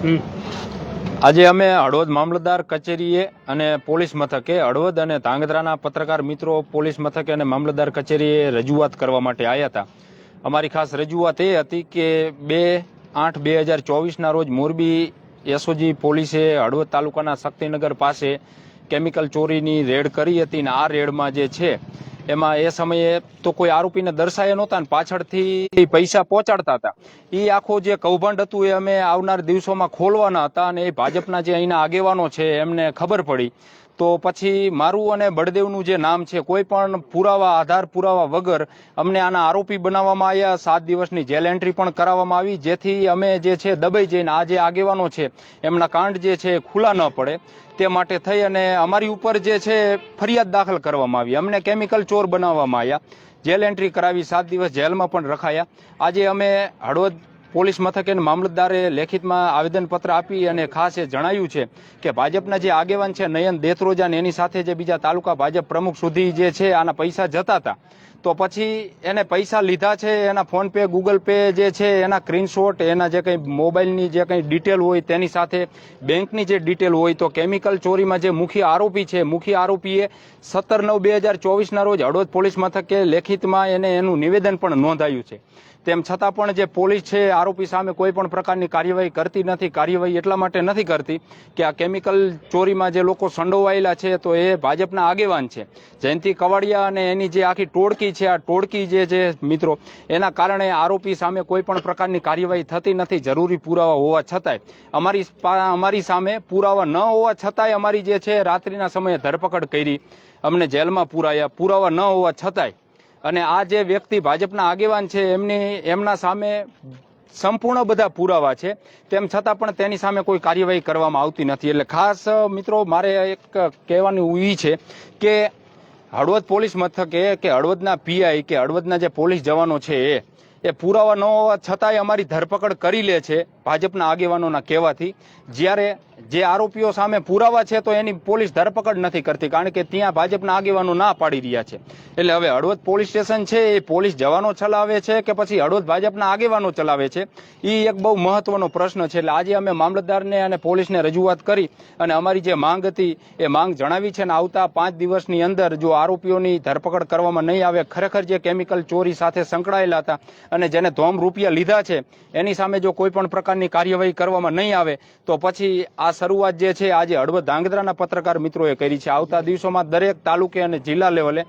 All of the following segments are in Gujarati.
આજે અમે હળવદ મામલતદાર કચેરીએ અને પોલીસ મથકે હળવદ અને ધાંગધ્રાના પત્રકાર મિત્રો પોલીસ મથકે અને મામલતદાર કચેરીએ રજૂઆત કરવા માટે આવ્યા હતા. અમારી ખાસ રજૂઆત એ હતી કે બે આઠ બે હજાર ચોવીસના રોજ મોરબી એસઓજી પોલીસે હળવદ તાલુકાના શક્તિનગર પાસે કેમિકલ ચોરીની રેડ કરી હતી અને આ રેડમાં જે છે એમાં એ સમયે તો કોઈ આરોપીને દર્શાયા નહોતા ને પાછળથી પૈસા પહોંચાડતા હતા. એ આખું જે કૌભાંડ હતું એ અમે આવનાર દિવસોમાં ખોલવાના હતા અને એ ભાજપના જે અહીંના આગેવાનો છે એમને ખબર પડી. તો પછી મારું અને બળદેવનું જે નામ છે, કોઈ પણ પુરાવા, આધાર પુરાવા વગર અમને આના આરોપી બનાવવામાં આવ્યા. સાત દિવસની જેલ એન્ટ્રી પણ કરાવવામાં આવી, જેથી અમે જે છે, દબાઈ જઈને આ જે આગેવાનો છે, એમના કાંડ જે છે, ખુલ્લા ન પડે. તે માટે થઈ અને અમારી ઉપર જે છે, ફરિયાદ દાખલ કરવામાં આવી. અમને કેમિકલ ચોર બનાવવામાં આવ્યા. જેલ એન્ટ્રી કરાવી, સાત દિવસ જેલમાં પણ રખાયા. આજે અમે હળવદ પોલીસ મથકે મામલતદારે લેખિતમાં આવેદનપત્ર આપી અને ખાસ એ જણાવ્યું છે કે ભાજપના જે આગેવાન છે નયન દેત્રોજા ને એની સાથે જે બીજા તાલુકા ભાજપ પ્રમુખ સુધી જે છે આના પૈસા જતા હતા. તો પછી એને પૈસા લીધા છે, એના ફોન પે, ગૂગલ પે જે છે, એના સ્ક્રીનશોટ, એના જે કંઈ મોબાઈલની જે કંઈ ડિટેલ હોય તેની સાથે બેંકની જે ડિટેલ હોય તો કેમિકલ ચોરીમાં જે મુખ્ય આરોપી છે, મુખ્ય આરોપીએ સત્તર નવ બે હજાર ચોવીસના રોજ હળવદ પોલીસ મથકે લેખિતમાં એને એનું નિવેદન પણ નોંધાયું છે. તેમ છતાં પણ જે પોલીસ છે, આરોપી સામે કોઈ પણ પ્રકારની કાર્યવાહી કરતી નથી, કાર્યવાહી એટલા માટે નથી કરતી કે આ કેમિકલ ચોરીમાં જે લોકો સંડોવાયેલા છે, તો એ ભાજપના આગેવાન છે. જયંતિ કવાડિયા અને એની જે આખી ટોળકી છે, આ ટોળકી જે છે મિત્રો, એના કારણે આરોપી સામે કોઈ પણ પ્રકારની કાર્યવાહી થતી નથી, જરૂરી પુરાવા હોવા છતાંય. અમારી અમારી સામે પુરાવા ન હોવા છતાંય અમારી જે છે, રાત્રિના સમયે ધરપકડ કરી અમને જેલમાં પુરાયા. પુરાવા ન હોવા છતાંય અને આ જે વ્યક્તિ ભાજપના આગેવાન છે, એમની, એમના સામે સંપૂર્ણ બધા પુરાવા છે. તેમ છતાં પણ તેની સામે કોઈ કાર્યવાહી કરવામાં આવતી નથી. એટલે ખાસ, મિત્રો, મારે એક કહેવાનું એ છે કે હળવદ પોલીસ મથકે કે હળવદના પીઆઈ કે હળવદના જે પોલીસ જવાનો છે એ એ પુરાવા ન હોવા છતાંય અમારી ધરપકડ કરી લે છે. ભાજપના આગેવાનોના કહેવાથી, જ્યારે જે આરોપીઓ સામે પુરાવા છે તો એની પોલીસ ધરપકડ નથી કરતી, કારણ કે ત્યાં ભાજપના આગેવાનો ના પાડી રહ્યા છે. એટલે હવે હળવદ પોલીસ સ્ટેશન છે, એ પોલીસ જવાનો ચલાવે છે કે પછી હળવદ ભાજપના આગેવાનો ચલાવે છે? એ એક બહુ મહત્વનો પ્રશ્ન છે. એટલે આજે અમે મામલતદારને અને પોલીસને રજૂઆત કરી અને અમારી જે માંગ હતી, એ માંગ જણાવી છે અને આવતા પાંચ દિવસની અંદર જો આરોપીઓની ધરપકડ કરવામાં નહીં આવે, ખરેખર જે કેમિકલ ચોરી સાથે સંકળાયેલા હતા અને જેને ધોમ રૂપિયા લીધા છે, એની સામે જો કોઈ પણ પ્રકારની કાર્યવાહી કરવામાં નહીં આવે તો પછી આ શરૂઆત જે છે આજે હળવદ ધાંગધ્રાના પત્રકાર મિત્રોએ કરી છે. આવતા દિવસોમાં દરેક તાલુકે અને જિલ્લા લેવલે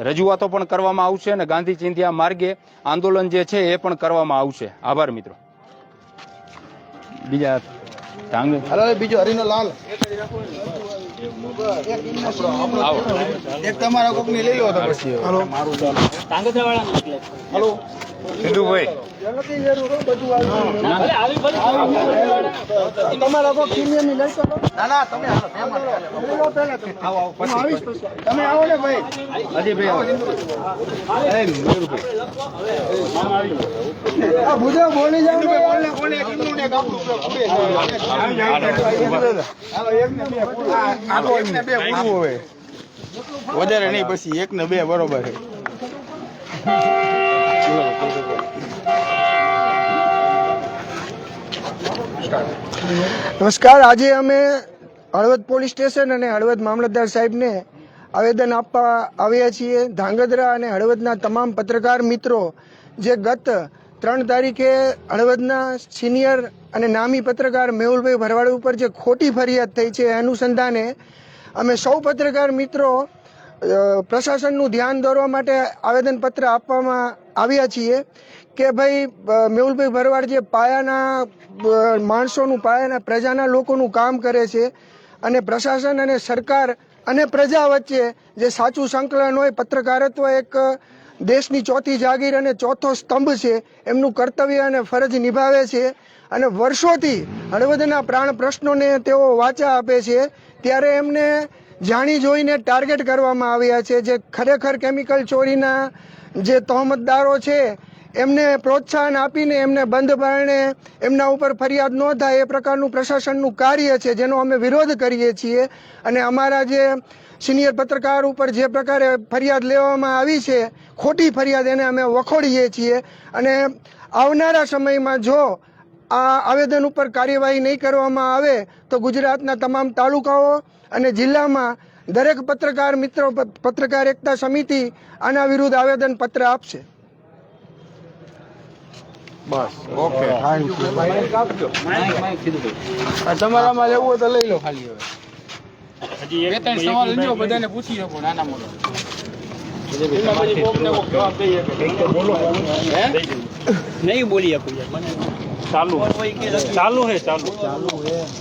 રજૂઆતો પણ કરવામાં આવશે અને ગાંધી ચિંધ્યા માર્ગે આંદોલન જે છે એ પણ કરવામાં આવશે. આભાર મિત્રો. બીજા બીજો હરિનો લાલ. એક તમારા કોકની લઈ લો તો પછી. હલો. મારું ચાલો હાલો. મહેમાન લઈ લો પહેલા તમે. આવો આવો પછી. આવીશ પછી. તમે આવો ને ભાઈ. આ ભુજા બોલી જાવ ને. બોલે બોલે કિન્નુ ને કાપડું હાલો એક ને બે. આ તો એક ને બે પૂરું હવે. વધારે નહીં પછી એક ને બે બરોબર છે. નમસ્કાર. આજે અમે હળવદ પોલીસ સ્ટેશન અને હળવદ મામલતદાર સાહેબને આવેદન આપવા આવ્યા છીએ. ધાંગધ્રા અને હળવદના તમામ પત્રકાર મિત્રો, જે ગત ત્રણ તારીખે હળવદના સિનિયર અને નામી પત્રકાર મેહુલભાઈ ભરવાડ ઉપર જે ખોટી ફરિયાદ થઈ છે એ અનુસંધાને અમે સૌ પત્રકાર મિત્રો પ્રશાસનનું ધ્યાન દોરવા માટે આવેદનપત્ર આપવામાં આવ્યા છીએ કે ભાઈ મેહુલભાઈ ભરવાડ જે પાયાના માણસોનું પાયાના, પ્રજાના લોકોનું કામ કરે છે અને પ્રશાસન અને સરકાર અને પ્રજા વચ્ચે જે સાચું સંકલન હોય, પત્રકારત્વ એક દેશની ચોથી જાગીર અને ચોથો સ્તંભ છે, એમનું કર્તવ્ય અને ફરજ નિભાવે છે અને વર્ષોથી હળવદના પ્રાણ પ્રશ્નોને તેઓ વાચા આપે છે. ત્યારે એમને જાણી જોઈને ટાર્ગેટ કરવામાં આવ્યા છે જે ખરેખર કેમિકલ ચોરીના જે તહોમતદારો છે, એમને પ્રોત્સાહન આપીને એમને બંધ બારણે એમના ઉપર ફરિયાદ ન થાય એ પ્રકારનું પ્રશાસનનું કાર્ય છે, જેનો અમે વિરોધ કરીએ છીએ. અને અમારા જે સિનિયર પત્રકાર ઉપર જે પ્રકારે ફરિયાદ લેવામાં આવી છે, ખોટી ફરિયાદ એને અમે વખોડીએ છીએ. અને આવનારા સમયમાં જો આ આવેદન ઉપર કાર્યવાહી નહીં કરવામાં આવે તો ગુજરાતના તમામ તાલુકાઓ અને જિલ્લામાં દરેક પત્રકાર મિત્રો પત્રકાર એકતા સમિતિ આના વિરુદ્ધ આવેદન પત્ર આપશે. બસ ઓકે. તમારામાં લેવું હોય તો લઈ લો ખાલી હવે. બે ત્રણ સવાલ લ્યો બધાને પૂછી શકો નાના મોટા. એમાં પછી કોકને કોક જવાબ દઈ શકે. હે? નહીં બોલી શકું મને ચાલુ ચાલુ હે ચાલુ.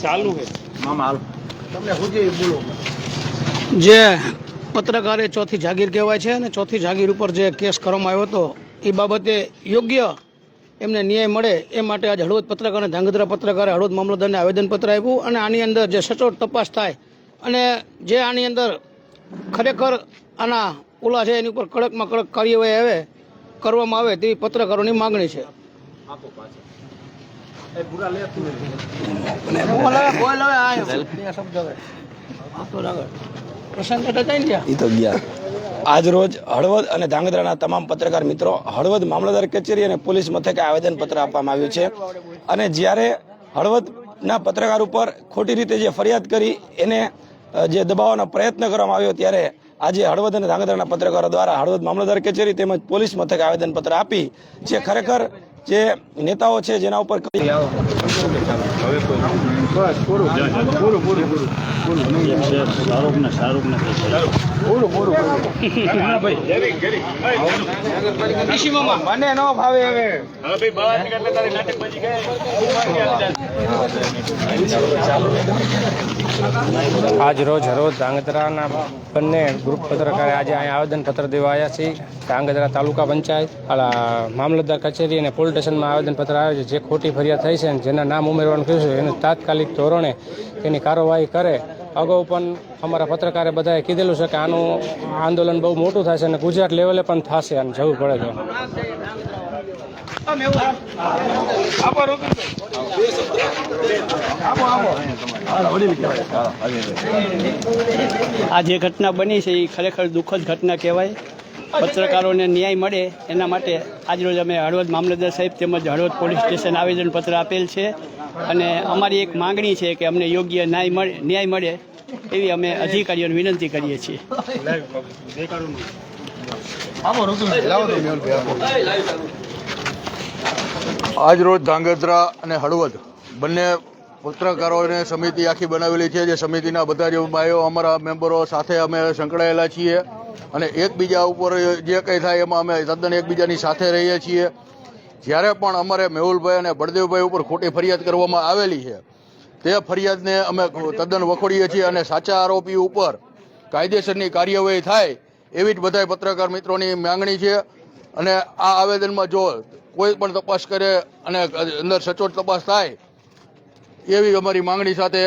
ચાલુ હે તમને શું જોઈએ બોલો? જે પત્રકારે ચોથી જાગીર કહેવાય છે અને ચોથી જાગીર ઉપર જે કેસ કરવામાં આવ્યો હતો એ બાબતે યોગ્ય એમને ન્યાય મળે એ માટે આજે હળવદ પત્રકાર અને ધાંગધ્રા પત્રકારે હળવદ મામલતદારને આવેદનપત્ર આપ્યું અને આની અંદર જે સચોટ તપાસ થાય અને જે આની અંદર ખરેખર આના ઓલા છે એની ઉપર કડકમાં કડક કાર્યવાહી આવે કરવામાં આવે તેવી પત્રકારોની માગણી છે. આપો કાકા જાય ને ત્યાં? એ તો ગયા આજ રોજ હળવદ અને ધાંગધ્રાના તમામ પત્રકાર મિત્રો હળવદ મામલતદાર કચેરી અને પોલીસ મથકે આવેદન પત્ર આપવામાં આવ્યું છે. અને જ્યારે હળવદના પત્રકાર ઉપર ખોટી રીતે જે ફરિયાદ કરી એને જે દબાવવાનો પ્રયત્ન કરવામાં આવ્યો ત્યારે આજે હળવદ અને ધાંગધ્રાના પત્રકારો દ્વારા હળવદ મામલતદાર કચેરી તેમજ પોલીસ મથકે આવેદન પત્ર આપી જે ખરેખર જે નેતાઓ છે જેના ઉપર આજ રોજ હરોજ ધાંગધ્રાના બંને ગ્રુપ પત્રકારે આજે અહીંયા આવેદનપત્ર દેવા આવ્યા છે ધાંગધ્રા તાલુકા પંચાયત મામલતદાર કચેરી અને પોલીસ સ્ટેશનમાં આવેદનપત્ર આવે છે. જે ખોટી ફરિયાદ થઈ છે અને જેના નામ ઉમેરવાનું કહ્યું છે. એને તાત્કાલિક ધોરણે તેની કાર્યવાહી કરે. અગાઉ પણ અમારા પત્રકારે બધાએ કીધેલું છે કે આનું આંદોલન બહુ મોટું થશે અને ગુજરાત લેવલે પણ થશે. અને જવું પડે છે. આ જે ઘટના બની છે, એ ખરેખર દુઃખદ ઘટના કહેવાય. પત્રકારોને ન્યાય મળે એના માટે આજરોજ અમે હળવદ મામલતદાર સાહેબ તેમજ હળવદ પોલીસ સ્ટેશન આવેદનપત્ર આપેલ છે. અને અમારી એક માંગણી છે કે અમને યોગ્ય ન્યાય મળે ન્યાય મળે એવી અમે અધિકારીઓને વિનંતી કરીએ છીએ. આજરોજ ધાંગધ્રા અને હળવદ બંને પત્રકારોને સમિતિ આખી બનાવેલી છે, જે સમિતિના બધા જ ભાઈઓ અમારા મેમ્બરો સાથે અમે સંકળાયેલા છીએ. અને એકબીજા ઉપર જે કંઈ થાય એમાં અમે તદ્દન એકબીજાની સાથે રહીએ છીએ. જ્યારે પણ અમારે મેહુલભાઈ અને બળદેવભાઈ ઉપર ખોટી ફરિયાદ કરવામાં આવેલી છે, તે ફરિયાદને અમે તદ્દન વખોડીએ છીએ અને સાચા આરોપી ઉપર કાયદેસરની કાર્યવાહી થાય એવી જ બધા પત્રકાર મિત્રોની માંગણી છે. અને આ આવેદનમાં જો કોઈ પણ તપાસ કરે અને અંદર સચોટ તપાસ થાય એવી અમારી માંગણી સાથે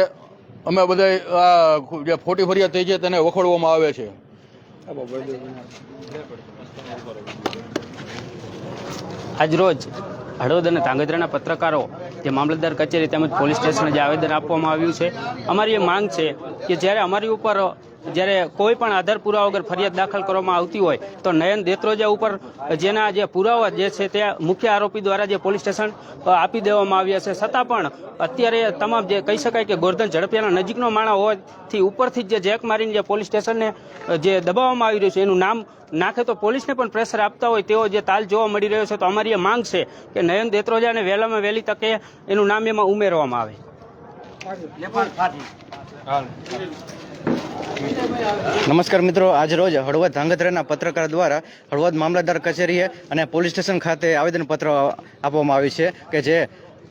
અમે બધા આ જે ખોટી ફરિયાદ થઈ છે તેને વખોડવામાં આવે છે. આજરોજ હળવદ અને ધાંગધ્રાના પત્રકારો, જે મામલતદાર કચેરી તેમજ પોલીસ સ્ટેશને જે આવેદન આપવામાં આવ્યું છે, અમારી એ માંગ છે કે જ્યારે અમારી ઉપર જ્યારે કોઈ પણ આધાર પુરાવા વગર ફરિયાદ દાખલ કરવામાં આવતી હોય તો નયન દેત્રોજા ઉપર જેના જે પુરાવા જે છે તે મુખ્ય આરોપી દ્વારા જે પોલીસ સ્ટેશન આપી દેવામાં આવ્યા છે. છતાં પણ અત્યારે તમામ જે કહી શકાય કે ગોરધન ઝડપિયાના નજીકનો માણા હોવાથી ઉપરથી જ જે જેક મારીને જે પોલીસ સ્ટેશનને જે દબાવવામાં આવી રહ્યું છે એનું નામ નાખે તો પોલીસને પણ પ્રેશર આપતા હોય તેવો જે તાલ જોવા મળી રહ્યો છે તો અમારી એ માંગ છે કે નયન દેત્રોજાને વહેલામાં વહેલી તકે એનું નામ એમાં ઉમેરવામાં આવે. નમસ્કાર મિત્રો, આજ રોજ હળવદ ધાંગધ્રાના પત્રકાર દ્વારા હળવદ મામલતદાર કચેરીએ અને પોલીસ સ્ટેશન ખાતે આવેદનપત્ર આપવામાં આવ્યું છે કે જે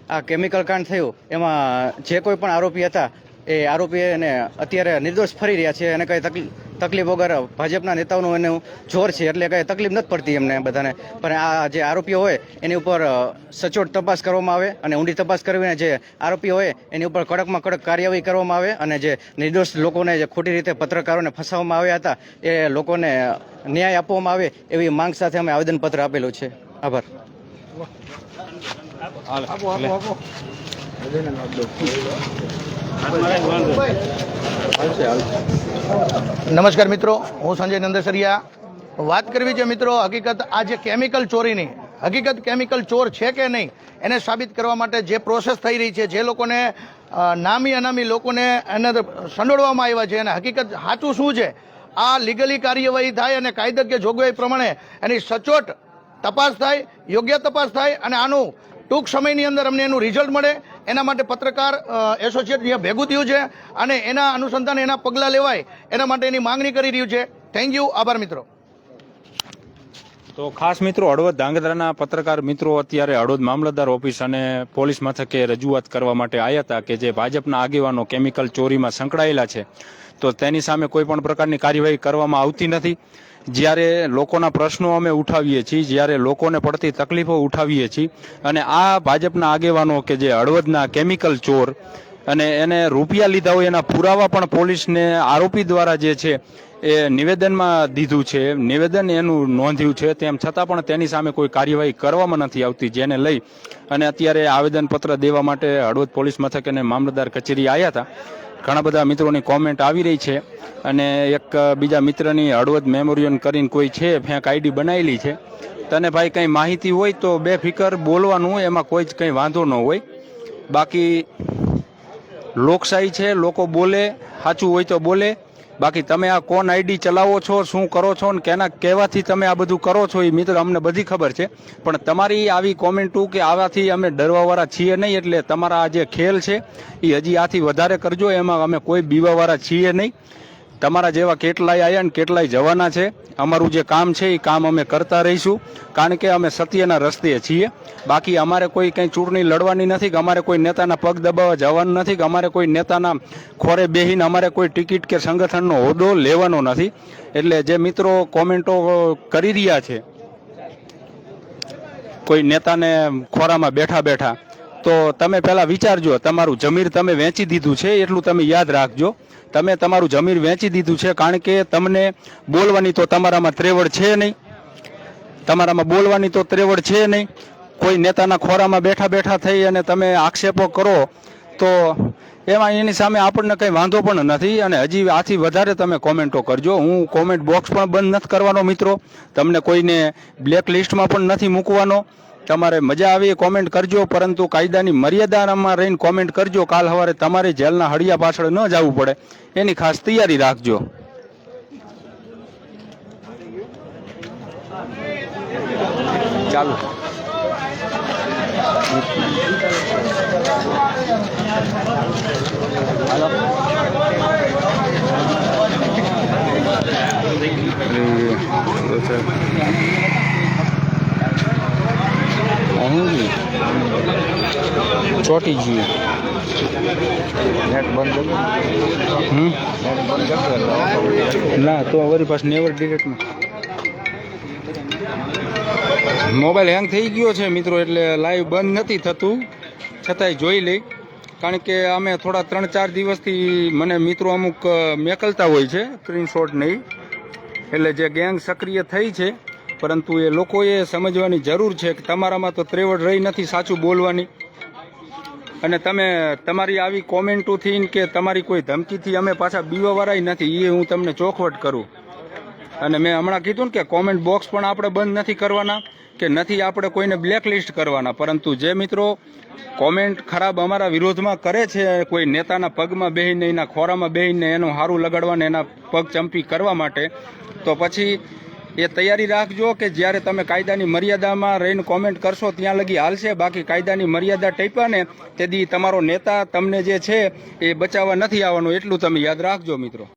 આ કેમિકલ કાંડ થયું, એમાં જે કોઈ પણ આરોપી હતા, એ આરોપીને અત્યારે નિર્દોષ ફરી રહ્યા છે. અને કંઈ તકલીફ તકલીફ વગર ભાજપના નેતાઓનું એનું જોર છે, એટલે કંઈ તકલીફ નથી પડતી એમને બધાને. પણ આ જે આરોપીઓ હોય, એની ઉપર સચોટ તપાસ કરવામાં આવે અને ઊંડી તપાસ કરીને જે આરોપીઓ હોય, એની ઉપર કડકમાં કડક કાર્યવાહી કરવામાં આવે અને જે નિર્દોષ લોકોને જે ખોટી રીતે પત્રકારોને ફસાવવામાં આવ્યા હતા, એ લોકોને ન્યાય આપવામાં આવે એવી માંગ સાથે અમે આવેદનપત્ર આપેલું છે. આભાર. નમસ્કાર મિત્રો હું સંજય નંદસરિયા. વાત કરવી છે મિત્રો હકીકત આ જે કેમિકલ ચોરીની હકીકત કેમિકલ ચોર છે કે નહીં એને સાબિત કરવા માટે જે પ્રોસેસ થઈ રહી છે જે લોકોને નામી અનામી લોકોને એને સંડોળવામાં આવ્યા છે અને હકીકત સાચું શું છે? આ લીગલી કાર્યવાહી થાય અને કાયદાકીય જોગવાઈ પ્રમાણે એની સચોટ તપાસ થાય, યોગ્ય તપાસ થાય અને આનું ટૂંક સમયની અંદર અમને એનું રિઝલ્ટ મળે. એના માટે પત્રકાર એસોસિએટ અહીંયા ભેગું થયું છે અને એના અનુસંધાને એના પગલાં લેવાય, એના માટે એની માંગણી કરી રહ્યું છે. થેન્ક યુ આભાર, મિત્રો. તો ખાસ મિત્રો, હળવદ ધાંગધ્રાના પત્રકાર મિત્રો અત્યારે હળવદ મામલતદાર ઓફિસ અને પોલીસ મથકે રજૂઆત કરવા માટે આવ્યા હતા કે જે ભાજપના આગેવાનો કેમિકલ ચોરીમાં સંકળાયેલા છે. તો તેની સામે કોઈ પણ પ્રકારની કાર્યવાહી કરવામાં આવતી નથી. જ્યારે લોકોના પ્રશ્નો અમે ઉઠાવીએ છીએ, જ્યારે લોકોને પડતી તકલીફો ઉઠાવીએ છીએ, અને આ ભાજપના આગેવાનો કે જે હળવદના કેમિકલ ચોર અને એને રૂપિયા લીધા હોય, એના પુરાવા પણ પોલીસને આરોપી દ્વારા જે છે એ નિવેદનમાં દીધું છે. નિવેદન એનું નોંધ્યું છે. તેમ છતાં પણ તેની સામે કોઈ કાર્યવાહી કરવામાં નથી આવતી, જેને લઈ અને અત્યારે આવેદનપત્ર દેવા માટે હળવદ પોલીસ મથક અને મામલતદાર કચેરી આવ્યા હતા. ઘણા બધા મિત્રોની કોમેન્ટ આવી રહી છે અને એક બીજા મિત્રની હળવદ મેમોરિયલ કરીને કોઈ છે, ફેંક આઈડી બનાવેલી છે. તને ભાઈ કંઈ માહિતી હોય તો બે ફિકર બોલવાનું એમાં કોઈ જ કંઈ વાંધો ન હોય. બાકી લોકશાહી છે, લોકો બોલે, સાચું હોય તો બોલે. બાકી તમે આ કોન આઈડી ચલાવો છો, શું કરો છો ને કેના કહેવાથી તમે આ બધું કરો છો એ મિત્ર અમને બધી ખબર છે. પણ તમારી આવી કોમેન્ટો કે આવાથી અમે ડરવાવાળા છીએ નહીં એટલે તમારા આ જે ખેલ છે, એ હજી આથી વધારે કરજો, એમાં અમે કોઈ બીવાવાળા છીએ નહીં. તમારા જેવા કેટલાય આવ્યા ને કેટલાય જવાના છે. અમારું જે કામ છે, એ કામ અમે કરતા રહીશું. કારણ કે અમે સત્યના રસ્તે છીએ. બાકી અમારે કોઈ કંઈ ચૂંટણી લડવાની નથી કે અમારે કોઈ નેતાના પગ દબાવવા જવાનું નથી કે અમારે કોઈ નેતાના ખોરે બેહીને અમારે કોઈ ટિકિટ કે સંગઠનનો હોદ્દો લેવાનો નથી. એટલે જે મિત્રો કોમેન્ટો કરી રહ્યા છે, કોઈ નેતાને ખોરામાં બેઠા બેઠા તો તમે પહેલાં વિચારજો, તમારું જમીર તમે વેચી દીધું છે, એટલું તમે યાદ રાખજો. તમે તમારું જમીર વેચી દીધું છે, કારણ કે તમને બોલવાની તો તમારામાં ત્રેવડ છે નહીં. તમારામાં બોલવાની તો ત્રેવડ છે નહીં. કોઈ નેતાના ખોરામાં બેઠા બેઠા થઈ અને તમે આક્ષેપો કરો, તો એમાં એની સામે આપણને કંઈ વાંધો પણ નથી અને હજી આથી વધારે તમે કોમેન્ટો કરજો. હું કોમેન્ટ બોક્સ પણ બંધ નથી કરવાનો, મિત્રો. તમને કોઈને બ્લેક લિસ્ટમાં પણ નથી મૂકવાનો. તમારે મજા આવી એ કોમેન્ટ કરજો, પરંતુ કાયદાની મર્યાદામાં રહીને કોમેન્ટ કરજો. કાલ સવારે તમારે જેલના હળિયા પાછળ ન જવું પડે. એની ખાસ તૈયારી રાખજો. ચાલુ. ચોટી ગયું. હમ? ના તો વળી પાછું નેવર ડિરેક્ટમાં મોબાઈલ હેંગ થઈ ગયો છે મિત્રો એટલે લાઈવ બંધ નથી થતું. છતાંય જોઈ લઈ. કારણ કે અમે થોડા ત્રણ ચાર દિવસથી મને મિત્રો અમુક મેકલતા હોય છે સ્ક્રીનશોટ નહીં. એટલે જે ગેંગ સક્રિય થઈ છે પરંતુ એ લોકોએ સમજવાની જરૂર છે કે તમારામાં તો ત્રેવડ રહી નથી સાચું બોલવાની. અને તમે તમારી આવી કોમેન્ટોથી કે તમારી કોઈ ધમકીથી અમે પાછા બીવાવાળા નથી એ હું તમને ચોખવટ કરું. અને મેં હમણાં કીધું ને કે કોમેન્ટ બોક્સ પણ આપણે બંધ નથી કરવાના, કે નથી આપણે કોઈને બ્લેકલિસ્ટ કરવાના. પરંતુ જે મિત્રો કોમેન્ટ ખરાબ અમારા વિરોધમાં કરે છે, કોઈ નેતાના પગમાં બેહીને, એના ખોરામાં બેહીને એનું હારું લગાડવાને એના પગ ચંપી કરવા માટે, તો પછી એ તૈયારી રાખજો કે જ્યારે તમે કાયદાની મર્યાદામાં રહીને કોમેન્ટ કરશો, ત્યાં લગી હાલશે. બાકી કાયદાની મર્યાદા ટેપ્યા ને, તેથી તમારો નેતા તમને જે છે એ બચાવવા નથી આવવાનું, એટલું તમે યાદ રાખજો મિત્રો.